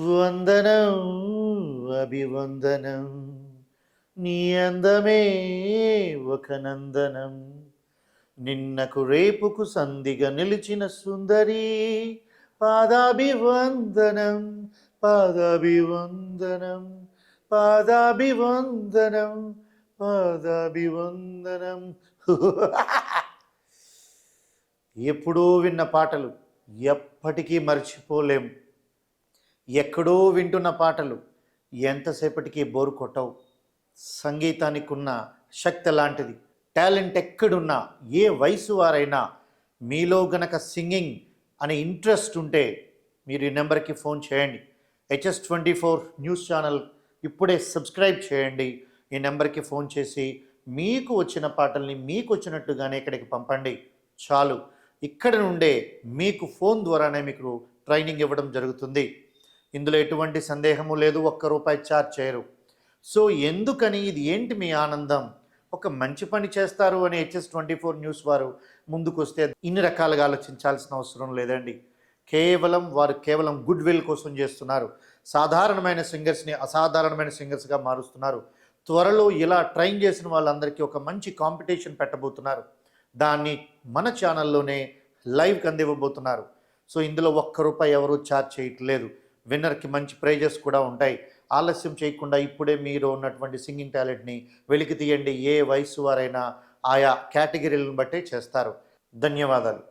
వందనం అభివందనం. నీ అందమే ఒక నందనం. నిన్నకు రేపుకు సంధిగా నిలిచిన సుందరి పాదాభివందనం పాదాభివందనం పాదాభివందనం పాదాభివందనం. ఎప్పుడూ విన్న పాటలు ఎప్పటికీ మర్చిపోలేం. ఎక్కడో వింటున్న పాటలు ఎంతసేపటికి బోరు కొట్టవు. సంగీతానికి ఉన్న శక్తి లాంటిది. టాలెంట్ ఎక్కడున్నా ఏ వయసు వారైనా మీలో గనక సింగింగ్ అనే ఇంట్రెస్ట్ ఉంటే మీరు ఈ నెంబర్కి ఫోన్ చేయండి. HS twenty four news channel ఇప్పుడే సబ్స్క్రైబ్ చేయండి. ఈ నెంబర్కి ఫోన్ చేసి మీకు వచ్చిన పాటల్ని మీకు వచ్చినట్టుగానే ఇక్కడికి పంపండి. చాలు. ఇక్కడ నుండే మీకు ఫోన్ ద్వారానే మీకు ట్రైనింగ్ ఇవ్వడం జరుగుతుంది. ఇందులో ఎటువంటి సందేహము లేదు ఒక్క రూపాయి ఛార్జ్ చేయరు. సో ఎందుకని ఇది ఏంటి మీ ఆనందం? ఒక మంచి పని చేస్తారు అని హెచ్ఎస్ ట్వంటీ ఫోర్ న్యూస్ వారు ముందుకొస్తే ఇన్ని రకాలుగా ఆలోచించాల్సిన అవసరం లేదండి. కేవలం వారు కేవలం గుడ్ విల్ కోసం చేస్తున్నారు. సాధారణమైన సింగర్స్ని అసాధారణమైన సింగర్స్గా మారుస్తున్నారు. త్వరలో ఇలా ట్రైన్ చేసిన వాళ్ళందరికీ ఒక మంచి కాంపిటీషన్ పెట్టబోతున్నారు. దాన్ని మన ఛానల్లోనే లైవ్కి అందివ్వబోతున్నారు. సో ఇందులో ఒక్క రూపాయి ఎవరూ ఛార్జ్ చేయట్లేదు. విన్నర్కి మంచి ప్రైజెస్ కూడా ఉంటాయి. ఆలస్యం చేయకుండా ఇప్పుడే మీరు ఉన్నటువంటి సింగింగ్ టాలెంట్ని వెలికి తీయండి. ఏ వయసు వారైనా ఆయా కేటగిరీలను బట్టే చేస్తారు. ధన్యవాదాలు.